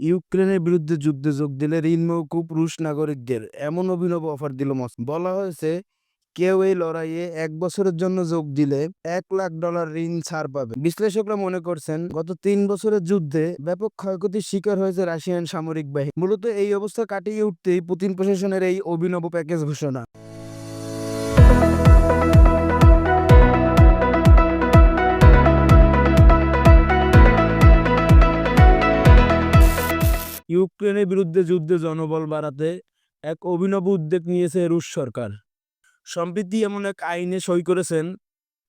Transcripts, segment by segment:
ইউক্রেনের বিরুদ্ধে যুদ্ধে যোগ দিলে ঋণ মৌকুব রুশ নাগরিকদের এমন অভিনব অফার দিল মস্কো। বলা হয়েছে, কেউ এই লড়াইয়ে এক বছরের জন্য যোগ দিলে এক লাখ ডলার ঋণ ছাড় পাবে। বিশ্লেষকরা মনে করছেন, গত তিন বছরের যুদ্ধে ব্যাপক ক্ষয়ক্ষতির শিকার হয়েছে রাশিয়ান সামরিক বাহিনী। মূলত এই অবস্থা কাটিয়ে উঠতেই পুতিন প্রশাসনের এই অভিনব প্যাকেজ ঘোষণা। ইউক্রেনের বিরুদ্ধে যুদ্ধে জনবল বাড়াতে এক অভিনব উদ্যোগ নিয়েছে রুশ সরকার। সম্প্রতি এমন এক আইনে সই করেছেন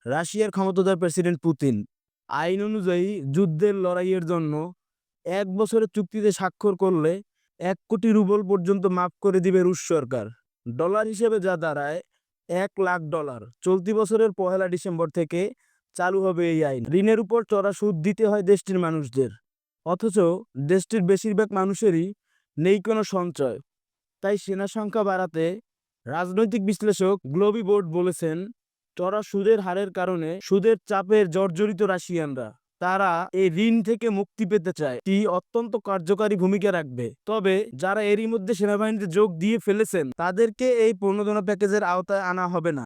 রাশিয়ার ক্ষমতাধর প্রেসিডেন্ট পুতিন। আইন অনুযায়ী যুদ্ধের লড়াইয়ের জন্য এক বছরের চুক্তিতে স্বাক্ষর করলে এক কোটি রুবল পর্যন্ত মাফ করে দিবে রুশ সরকার। ডলার হিসেবে যা দাঁড়ায় এক লাখ ডলার। চলতি বছরের পহেলা ডিসেম্বর থেকে চালু হবে এই আইন। ঋণের উপর চড়া সুদ দিতে হয় দেশটির মানুষদের। অথচ দেশটির বেশিরভাগ মানুষেরই নেই কোনো সঞ্চয়। তাই সেনা সংখ্যা বাড়াতে রাজনৈতিক বিশ্লেষক গ্লোবি বোর্ড বলেছেন চড়া সুদের হারের কারণে সুদের চাপের জর্জরিত রাশিয়ানরা। তারা এই ঋণ থেকে মুক্তি পেতে চায়। এটি অত্যন্ত কার্যকারী ভূমিকা রাখবে। তবে যারা এরই মধ্যে সেনাবাহিনীতে যোগ দিয়ে ফেলেছেন, তাদেরকে এই প্রণোদনা প্যাকেজের আওতায় আনা হবে না।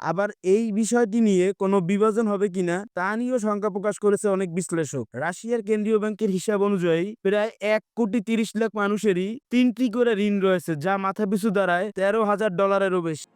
আবার এই বিষয়টি নিয়ে কোনো বিভাজন হবে কিনা, তা নিয়েও শঙ্কা প্রকাশ করেছে অনেক বিশ্লেষক। রাশিয়ার কেন্দ্রীয় ব্যাংকের হিসাব অনুযায়ী প্রায় এক কোটি তিরিশ লাখ মানুষেরই তিনটি করে ঋণ রয়েছে, যা মাথাপিছু দাঁড়ায় তেরো হাজার ডলারেরও বেশি।